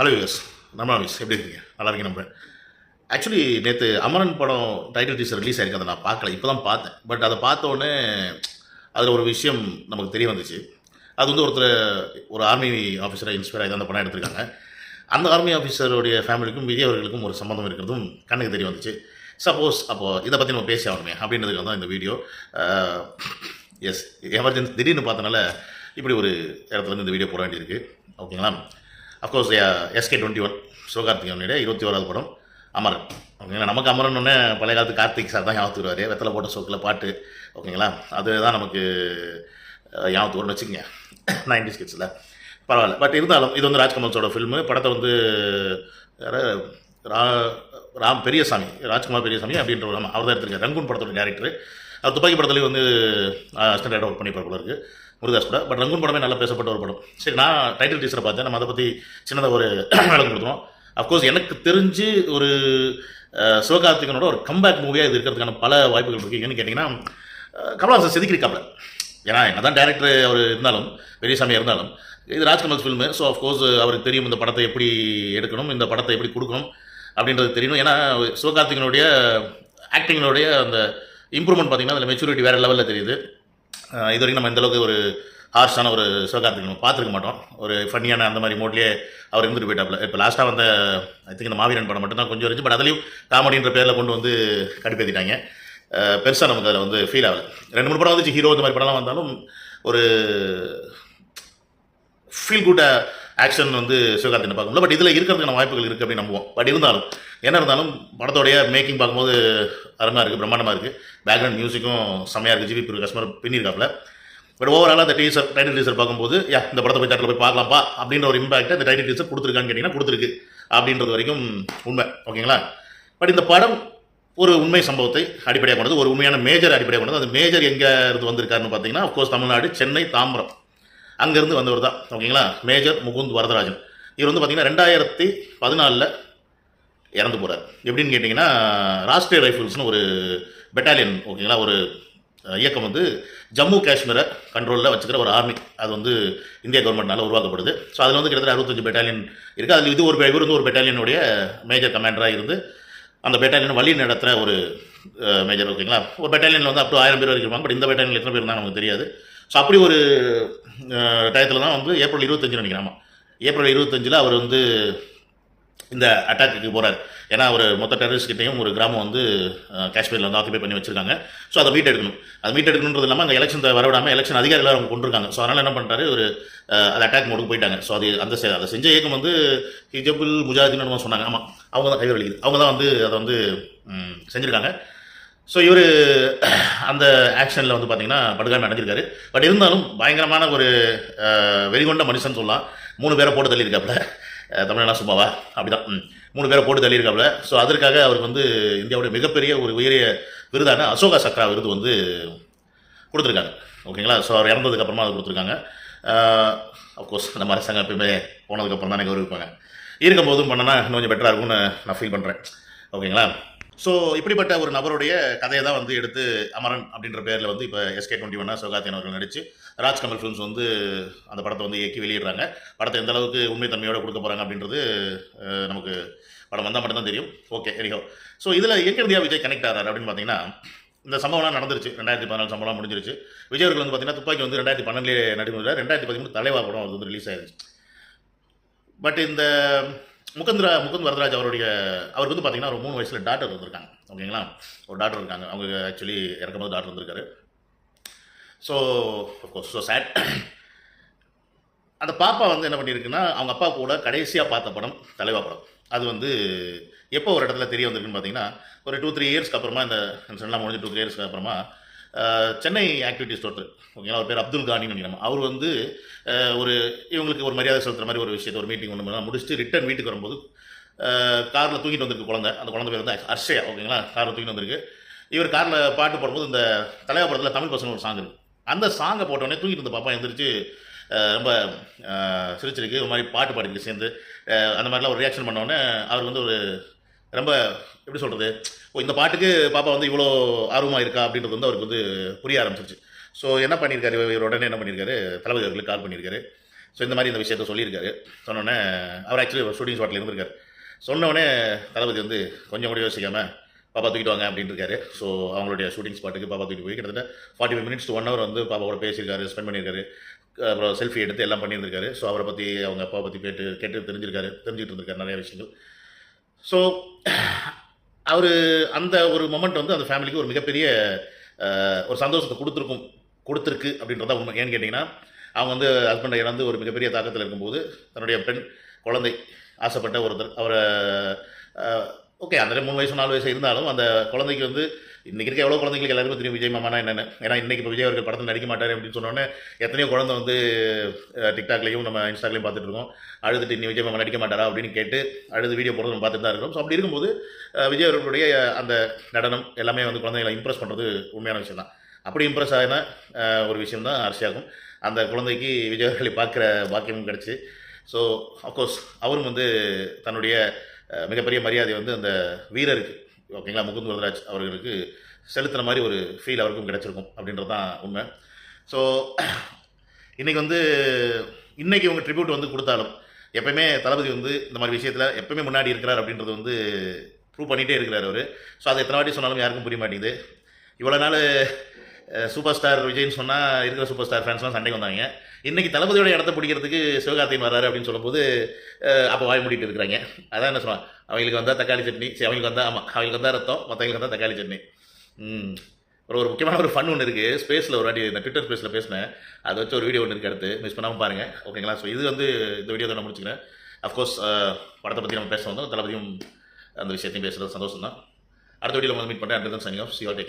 Hello US நம்ம miss எப்படி இருக்கீங்க? நல்லா இருக்கீங்க நம்ம. ஆக்சுவலி நேற்று அமரன் படம் டைட்டில் டீசர் ரிலீஸ் ஆயிருக்கு. அதை நான் பார்க்கல. இப்போ தான் பார்த்தேன். பட் அதை பார்த்தோன்னே அதில் ஒரு விஷயம் நமக்கு தெரிய வந்துச்சு. அது வந்து ஒருத்தர் ஒரு ஆர்மி ஆஃபீஸரை இன்ஸ்பயர் ஆகி அந்த படம் எடுத்திருக்காங்க. அந்த ஆர்மி ஆஃபீஸருடைய ஃபேமிலிக்கும் விஜய் அவர்களுக்கும் ஒரு சம்மந்தம் இருக்கிறதும் கண்ணுக்கு தெரிய வந்துச்சு. சப்போஸ் அப்போது இதை பற்றி நம்ம பேசி ஆகணுமே அப்படின்றதுக்கு தான் இந்த வீடியோ எஸ் எமர்ஜென்சி திடீர்னு பார்த்தனால இப்படி ஒரு இடத்துல இந்த வீடியோ போட வேண்டியிருக்கு. ஓகேங்களா of course SK twenty one சிவகார்த்திகேயனுடைய இருபத்தி ஓராவது படம் அமரன். ஓகேங்களா? நமக்கு அமரன் ஒன்று பழைய காலத்து கார்த்திக் சார் தான் ஞாபகத்துக்கு வருவார். வெத்தலை போட்ட சோக்கில் பாட்டு ஓகேங்களா? அதுதான் நமக்கு அஹ், ஞாபகத்துக்கு வரும்னு வச்சுக்கோங்க. நைன்டி ஸ்கிட்ஸில். பரவாயில்ல. பட் இருந்தாலும் இது வந்து ராஜ்கமல்ஸோட ஃபில்மு படத்தை வந்து ரா ராம் பெரியசாமி ராஜ்குமார் பெரியசாமி அப்படின்ற ஒரு அவர் தான் எடுத்திருக்காரு. ரங்கூன் படத்தோட டேரக்டர் அவர் துப்பாக்கி படத்துலேயும் வந்து அசிஸ்டன்ட் ஒர்க் பண்ணி போல இருக்குது முருகாஸ் கூட. பட் ரங்கூன் படமே நல்லா பேசப்பட்ட ஒரு படம். சரி நான் டைட்டில் டீச்சரை பார்த்தேன். நம்ம அதை பற்றி சின்னதாக ஒரு விளக்கம் கொடுத்துருவோம். அஃப்கோர்ஸ் எனக்கு தெரிஞ்சு ஒரு சிவகார்த்திகனோட ஒரு கம்பேக் மூவியாக இது இருக்கிறதுக்கான பல வாய்ப்புகள் இருக்குது ஏன்னு கேட்டிங்கன்னா கமலஹாசன் செதுக்கிருக்காப்ல ஏன்னா என்னதான் டேரக்டர் அவர் இருந்தாலும் பெரியசாமி இருந்தாலும் இது ராஜ்கமல் ஃபில்மு ஸோ அஃப்கோர்ஸ் அவருக்கு தெரியும் இந்த படத்தை எப்படி எடுக்கணும் இந்த படத்தை எப்படி கொடுக்கணும் அப்படின்றது தெரியணும். ஏன்னா சிவகார்த்திகனுடைய ஆக்டிங்கினுடைய அந்த இம்ப்ரூவ்மெண்ட் பார்த்தீங்கன்னா அதில் மெச்சூரிட்டி வேறு லெவலில் தெரியுது. இது வரைக்கும் நம்ம இந்தளவுக்கு ஒரு ஹார்ஷான ஒரு சிவகார்த்திகை நம்ம பார்த்துருக்க மாட்டோம். ஒரு ஃபன்னியான அந்த மாதிரி மோட்லேயே அவர் இருந்துட்டு போயிட்டாப்ல இப்போ லாஸ்ட்டாக வந்த ஐ திங்க் இந்த மாவீரன் படம் மட்டும் தான் கொஞ்சம் இருந்துச்சு. பட் அதுலேயும் காமெடின்ற பேரில் கொண்டு வந்து கடுப்பேற்றிட்டாங்க பெருசாக நமக்கு அதில் வந்து ஃபீல் ஆகல. ரெண்டு மூணு படம் வந்துச்சு. ஹீரோ இந்த மாதிரி படம்லாம் வந்தாலும் ஒரு ஃபீல் குட்டாக ஆக்ஷன் வந்து சிவகார்த்திகனை பார்க்கும்போது பட் இதில் இருக்கிறதுக்கான வாய்ப்புகள் இருக்குது அப்படின்னு நம்புவோம். பட் இருந்தாலும் என்ன இருந்தாலும் படத்தோடைய மேக்கிங் பார்க்கும்போது அருமையாக இருக்குது பிரம்மாண்டமாக இருக்குது பேக்ரவுண்ட் மியூசிக்கும் செம்மையாக இருக்குது ஜிபி பிரிவு கஸ்டமர் பின்னிருக்காப்புல. பட் ஓவரால் அந்த டீசர் டைட்டில் டீசர் பார்க்கும்போது யா இந்த படத்தை போய் தேட்டரில் போய் பார்க்கலாம்ப்பா அப்படின்ற ஒரு இம்பாக்ட் அந்த டைட்டில் டீசர் கொடுத்துருக்கான்னு கேட்டிங்கன்னா கொடுத்துருக்கு. அப்படின்றது வரைக்கும் உண்மை. ஓகேங்களா? பட் இந்த படம் ஒரு உண்மை சம்பவத்தை அடிப்படையாக கொண்டது ஒரு உண்மையான மேஜர் அடிப்படையாக கொண்டது. அந்த மேஜர் எங்கே இருந்து வந்திருக்காருன்னு பார்த்தீங்கன்னா அஃப்கோர்ஸ் தமிழ்நாடு சென்னை தாம்பரம். அங்கேருந்து வந்தவர் தான். ஓகேங்களா? மேஜர் முகுந்த் வரதராஜன். இவர் வந்து பார்த்தீங்கன்னா ரெண்டாயிரத்தி பதினாலில் இறந்து போகிறார் எப்படின்னு கேட்டிங்கன்னா ராஷ்ட்ரிய ரைஃபிள்ஸ்னு ஒரு பெட்டாலியன் ஓகேங்களா ஒரு இயக்கம் வந்து ஜம்மு காஷ்மீரை கண்ட்ரோலில் வச்சுக்கிற ஒரு ஆர்மி அது வந்து இந்திய கவர்மெண்ட்னால உருவாக்கப்படுது. ஸோ அதில் வந்து கிட்டத்தட்ட அறுபத்தஞ்சு பெட்டாலியன் இருக்குது அதில் இது ஒரு இவர் வந்து ஒரு பெட்டாலியனுடைய மேஜர் கமாண்டராக இருந்து அந்த பெட்டாலியன் வழி நடத்துகிற ஒரு மேஜர் ஓகேங்களா. ஒரு பெட்டாலியனில் வந்து அப் டு ஆயிரம் பேர் வரைக்கும் இருப்பாங்க. பட் இந்த பெட்டாலியனில் எத்தனை பேர் இருந்தால் நமக்கு தெரியாது. ஸோ அப்படி ஒரு டயத்தில் தான் வந்து ஏப்ரல் இருபத்தஞ்சு நினைக்கிறாமா ஏப்ரல் இருபத்தஞ்சில் அவர் வந்து இந்த அட்டாக்கு போகிறார் ஏன்னா அவர் மொத்த டெரரிஸ்ட் கிட்டையும் ஒரு கிராமம் வந்து காஷ்மீரில் வந்து ஆக்குபை பண்ணி வச்சிருக்காங்க. ஸோ அதை மீட் எடுக்கணும் அது மீட் எடுக்கணுன்றது இல்லாமல் அங்கே எலெக்ஷன் வரவிடாமல் எலெக்ஷன் அதிகாரிகள் அவங்க கொண்டிருக்காங்க. ஸோ அதனால் என்ன பண்ணுறாரு ஒரு அது அட்டாக் மோடுக்கு போயிட்டாங்க. ஸோ அது அந்த செ- அதை செஞ்ச இயக்கம் வந்து ஹிஜபுல் முஜாஹின்னு சொன்னாங்க. ஆமாம் அவங்க தான் கைவர் அவங்க தான் வந்து அதை வந்து செஞ்சுருக்காங்க. ஸோ இவர் அந்த ஆக்ஷனில் வந்து பார்த்தீங்கன்னா படுகாமல் அடைஞ்சிருக்காரு. பட் இருந்தாலும் பயங்கரமான ஒரு வெறிகொண்ட மனுஷன் சொல்லலாம். மூணு பேரை போட்டு தள்ளியிருக்காப்புல. அஹ், சும்மாவா? அப்படிதான். மூணு பேரை போட்டு தள்ளியிருக்காப்புல. ஸோ அதற்காக அவருக்கு வந்து இந்தியாவுடைய மிகப்பெரிய ஒரு உயரிய விருதான அசோகா சக்ரா விருது வந்து கொடுத்துருக்காங்க ஓகேங்களா? ஸோ அவர் இறந்ததுக்கப்புறமா அது கொடுத்துருக்காங்க. அஃப்கோர்ஸ் நம்ம அரசாங்கம் எப்பயுமே போனதுக்கப்புறம் தான் கௌரவிப்பாங்க. இருக்கும்போதும் பண்ணனா இன்னும் கொஞ்சம் பெட்டராக இருக்கும்னு நான் ஃபீல் பண்ணுறேன் ஓகேங்களா? ஸோ இப்படிப்பட்ட ஒரு நபருடைய கதையை தான் வந்து எடுத்து அமரன் அப்படின்ற பேரில் வந்து இப்போ எஸ்கே டுவெண்ட்டி ஒன்னா சிவகார்த்தியன் அவர்கள் நடித்து ராஜ்கமல் ஃபிலிம்ஸ் வந்து அந்த படத்தை வந்து இயக்கி வெளியிடுறாங்க. படத்தை எந்த அளவுக்கு உண்மைத்தன்மையோட கொடுக்க போகிறாங்க அப்படின்றது நமக்கு படம் வந்தால் மட்டும்தான் தெரியும். ஓகே எரிஹோ ஸோ இதில் எங்கிருந்தியா விஜய் கனெக்ட் ஆகிறார் அப்படின்னு பார்த்தீங்கன்னா இந்த சம்பவம்லாம் நடந்துருச்சு. ரெண்டாயிரத்தி பதினாலு சம்பவம் முடிஞ்சிருச்சு. விஜய் அவர்கள் வந்து பார்த்தீங்கன்னா துப்பாக்கி வந்து ரெண்டாயிரத்தி பன்னெண்டுலேயே நடிமுறை ரெண்டாயிரத்தி பதிமூணு தலைவா படம் அது வந்து ரிலீஸ் ஆயிருச்சு. பட் இந்த முகந்திரா முகுந்த் வரதராஜ் அவருடைய அவருக்கு வந்து பார்த்தீங்கன்னா ஒரு மூணு வயசில் டாக்டர் வந்திருக்காங்க. ஓகேங்களா? ஒரு டாக்டர் இருக்காங்க. அவங்க ஆக்சுவலி இறக்கும்போது டாக்டர் வந்திருக்காரு. ஸோ கோர்ஸ் ஸோ சேட் அந்த பாப்பா வந்து என்ன பண்ணியிருக்குன்னா அவங்க அப்பா கூட கடைசியாக பார்த்த படம் தலைவா படம். அது வந்து எப்போ ஒரு இடத்துல தெரிய வந்திருக்குன்னு பார்த்தீங்கன்னா ஒரு டூ த்ரீ இயர்ஸ்க்கு அப்புறமா இந்த இன்சிடென்ட்லாம் முடிஞ்சு டூ த்ரீ இயர்ஸ்க்கு அப்புறமா சென்னை ஆக்டிவிட்டிஸ் ஒருத்தர் ஓகேங்களா? அவர் பேர் அப்துல் கானின்னு நினைக்கிறேன். அவர் வந்து ஒரு இவங்களுக்கு ஒரு மரியாதை செலுத்துற மாதிரி ஒரு விஷயத்தை ஒரு மீட்டிங் ஒன்று முடிச்சுட்டு ரிட்டர்ன் வீட்டுக்கு வரும்போது காரில் தூங்கிட்டு வந்திருக்கு குழந்தை. அந்த குழந்தை பேர் வந்து அர்ஷயா ஓகேங்களா? காரில் தூங்கிட்டு வந்திருக்கு. இவர் காரில் பாட்டு போடும்போது இந்த தலைவா படத்தில் தமிழ் பசங்க ஒரு சாங் இருக்கு. அந்த சாங்கை போட்டோடனே தூங்கிட்டு இருந்த பாப்பா எழுந்திரிச்சு ரொம்ப சிரிச்சிருக்கு. ஒரு மாதிரி பாட்டு பாடிருக்கு சேர்ந்து அந்த மாதிரிலாம் ஒரு ரியாக்ஷன் பண்ணோடனே அவர் வந்து ஒரு ரொம்ப எப்படி சொல்கிறது ஓ இந்த பாட்டுக்கு பாப்பா வந்து இவ்வளோ ஆர்வமாக இருக்கா அப்படின்றது வந்து அவருக்கு வந்து புரிய ஆரம்பிச்சிருச்சு. ஸோ என்ன பண்ணியிருக்காரு இவர் உடனே என்ன பண்ணியிருக்காரு தளபதி அவர்களுக்கு கால் பண்ணியிருக்காரு ஸோ இந்த மாதிரி இந்த விஷயத்த சொல்லியிருக்காரு. சொன்னோடனே அவர் ஆக்சுவலி ஷூட்டிங் ஸ்பாட்டில் இருந்திருக்காரு. சொன்னோடனே தளபதி வந்து கொஞ்சம் கூட யோசிக்காமல் பாப்பா தூக்கிட்டு வாங்க அப்படின்னு இருக்காரு. ஸோ அவங்களுடைய ஷூட்டிங் ஸ்பாட்டுக்கு பாப்பா தூக்கிட்டு போய் கிட்டத்தட்ட forty five minutes one hour வந்து பாப்பா கூட பேசியிருக்காரு ஸ்பெண்ட் பண்ணியிருக்காரு. அப்புறம் செல்ஃபி எடுத்து எல்லாம் பண்ணியிருந்திருக்காரு. ஸோ அவரை பற்றி அவங்க அப்பாவை பற்றி கேட்டு கேட்டு தெரிஞ்சிருக்காரு தெரிஞ்சுட்டு இருந்திருக்காரு நிறைய விஷயங்கள். ஸோ அவர் அந்த ஒரு மொமெண்ட் வந்து அந்த ஃபேமிலிக்கு ஒரு மிகப்பெரிய ஒரு சந்தோஷத்தை கொடுத்துருக்கும் கொடுத்துருக்கு அப்படின்றத உண்மை. ஏன்னு கேட்டிங்கன்னா அவங்க வந்து ஹஸ்பண்டை இழந்து ஒரு மிகப்பெரிய தாக்கத்தில் இருக்கும்போது தன்னுடைய பெண் குழந்தை ஆசைப்பட்ட ஒருத்தர் அவரை ஓகே அந்த மூணு வயசு நாலு வயசு இருந்தாலும் அந்த குழந்தைக்கு வந்து இன்றைக்கி இருக்க எவ்வளோ குழந்தைங்களுக்கு எல்லாருமே தெரியும் விஜய் மாமானா என்னென்ன? ஏன்னா இன்றைக்கி இப்போ விஜய் அவர்கள் படத்தில் நடிக்க மாட்டார் அப்படின்னு சொன்னோன்னே எத்தனையோ குழந்தை வந்து அஹ், டிக்டாக்லேயும் நம்ம இன்ஸ்டாக்லேயும் பார்த்துட்டு இருக்கோம். அழுதுட்டு நீ விஜய் மாமா நடிக்க மாட்டாரா? அப்படின்னு கேட்டு அழுது வீடியோ போடுறது நம்ம பார்த்துட்டு தான் இருக்கிறோம். ஸோ அப்படி இருக்கும்போது விஜய் அவர்களுடைய அந்த நடனம் எல்லாமே வந்து குழந்தைகளை இம்ப்ரெஸ் பண்ணுறது உண்மையான விஷயம் தான் அப்படி இம்ப்ரெஸ் ஆகின ஒரு விஷயம் தான் அரசியாகும். அந்த குழந்தைக்கு விஜய் அவர்களை பார்க்குற பாக்கியமும் கிடச்சி. ஸோ அஃப்கோர்ஸ் அவரும் வந்து தன்னுடைய மிகப்பெரிய மரியாதை வந்து அந்த வீரருக்கு ஓகேங்களா? முகுந்த் வரதராஜ் அவர்களுக்கு செலுத்துகிற மாதிரி ஒரு ஃபீல் அவருக்கும் கிடச்சிருக்கும் அப்படின்றது தான் உண்மை. ஸோ இன்றைக்கி வந்து இன்றைக்கி இவங்க ட்ரிபியூட் வந்து கொடுத்தாலும் எப்பயுமே தளபதி வந்து இந்த மாதிரி விஷயத்தில் எப்பயுமே முன்னாடி இருக்கிறார் அப்படின்றது வந்து ப்ரூவ் பண்ணிகிட்டே இருக்கிறார் அவர். ஸோ அதை எத்தனை வாட்டி சொன்னாலும் யாருக்கும் புரிய மாட்டேங்குது. இவ்வளோ நாள் சூப்பர் ஸ்டார் விஜய்னு சொன்னால் இருக்கிற சூப்பர் ஸ்டார் ஃபேன்ஸ்லாம் சண்டைக்கு வந்தாங்க. இன்றைக்கி தளபதியோட இடத்த பிடிக்கிறதுக்கு சிவகார்த்திகேயன் வராரு அப்படின்னு சொல்லும்போது அப்போ வாய் மூடிட்டு இருக்கிறாங்க. அதான் என்ன சொன்னான் அவங்களுக்கு வந்தால் தக்காளி சட்னி சரி அவங்களுக்கு வந்தால் ஆமாம் அவங்களுக்கு வந்தால் ரத்தம் மற்றவங்களுக்கு வந்தால் தக்காளி சட்னி. ஒரு ஒரு முக்கியமான ஒரு ஃபன் ஒன்று இருக்குது ஸ்பேஸில் ஒரு வாட்டி இந்த ட்விட்டர் ஸ்பேஸில் பேசினேன். அதை வச்சு ஒரு வீடியோ ஒன்று இருக்குது அடுத்து. மிஸ் பண்ணாமல் பாருங்கள் ஓகேங்களா ஸோ இது வந்து இந்த வீடியோ தான் நான் முடிச்சுக்கிறேன். அஃப்கோர்ஸ் படத்தை பற்றி நம்ம பேச வந்தோம். தளபதியும் அந்த விஷயத்தையும் பேசுகிறது சந்தோஷம் தான் அடுத்த வீடியோவில் வந்து மீட் பண்ணுறேன் அடுத்த தான் சனி ஆஃப் சி ஆல்